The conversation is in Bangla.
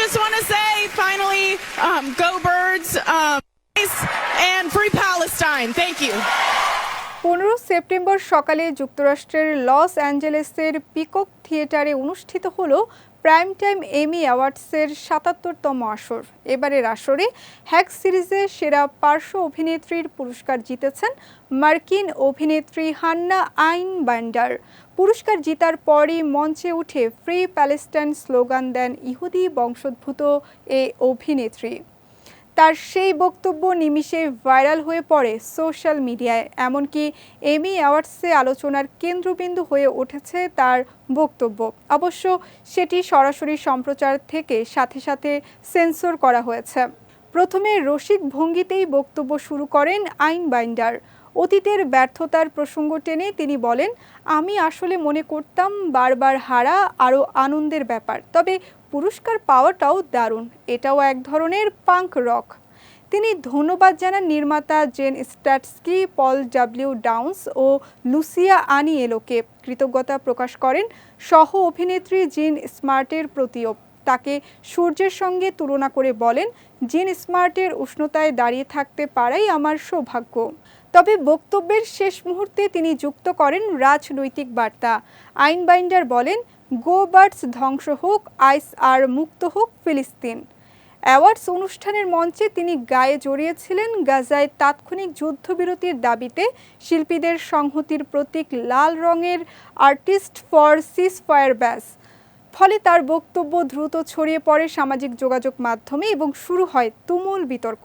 just want to say, finally, um, go birds um, and free Palestine. Thank you. পনেরো সেপ্টেম্বর সকালে যুক্তরাষ্ট্রের লস অ্যাঞ্জেলেসের পিকক থিয়েটারে অনুষ্ঠিত হল প্রাইম টাইম এমি অ্যাওয়ার্ডসের সাতাত্তরতম আসর। এবারের আসরে হ্যাক সিরিজে সেরা পার্শ্ব অভিনেত্রীর পুরস্কার জিতেছেন মার্কিন অভিনেত্রী হান্না আইন বান্ডার পুরস্কার জিতার পরই মঞ্চে উঠে ফ্রি প্যালেস্টাইন স্লোগান দেন ইহুদি বংশোদ্ভূত এ অভিনেত্রী। তার সেই বক্তব্য নিমিষে ভাইরাল হয়ে পড়ে সোশ্যাল মিডিয়ায়। এমনকি এমি অ্যাওয়ার্ডসে আলোচনার কেন্দ্রবিন্দু হয়ে উঠেছে তার বক্তব্য। অবশ্য সেটি সরাসরি সম্প্রচার থেকে সাথে সাথে সেন্সর করা হয়েছে। প্রথমে রসিক ভঙ্গিতেই বক্তব্য শুরু করেন আইন বাইন্ডার। অতীতের ব্যর্থতার প্রসঙ্গ টেনে তিনি বলেন, আমি আসলে মনে করতাম বারবার হারা আরও আনন্দের ব্যাপার, তবে পুরস্কার পাওয়াটাও দারুণ। এটাও এক ধরনের পাঙ্ক রক। তিনি ধন্যবাদ জানান নির্মাতা Jen Statsky, Paul W Downs ও লুসিয়া আনিয়েলোকে। কৃতজ্ঞতা প্রকাশ করেন সহ অভিনেত্রী জিন স্মার্টের প্রতিও। তাকে সূর্যের সঙ্গে তুলনা করে বলেন, জিন স্মার্টের উষ্ণতায় দাঁড়িয়ে থাকতে পারাই আমার সৌভাগ্য। তবে বক্তব্যের শেষ মুহূর্তে তিনি যুক্ত করেন রাজনৈতিক বার্তা। আইন বাইন্ডার বলেন, গো বার্ডস ধ্বংস হোক, আইস আর মুক্ত হোক ফিলিস্তিন। অ্যাওয়ার্ডস অনুষ্ঠানের মঞ্চে তিনি গায়ে জড়িয়েছিলেন গাজায় তাৎক্ষণিক যুদ্ধবিরতির দাবিতে শিল্পীদের সংহতির প্রতীক লাল রঙের আর্টিস্ট ফর সিস ফায়ার ব্যাস। ফলে তার বক্তব্য দ্রুত ছড়িয়ে পড়ে সামাজিক যোগাযোগ মাধ্যমে এবং শুরু হয় তুমুল বিতর্ক।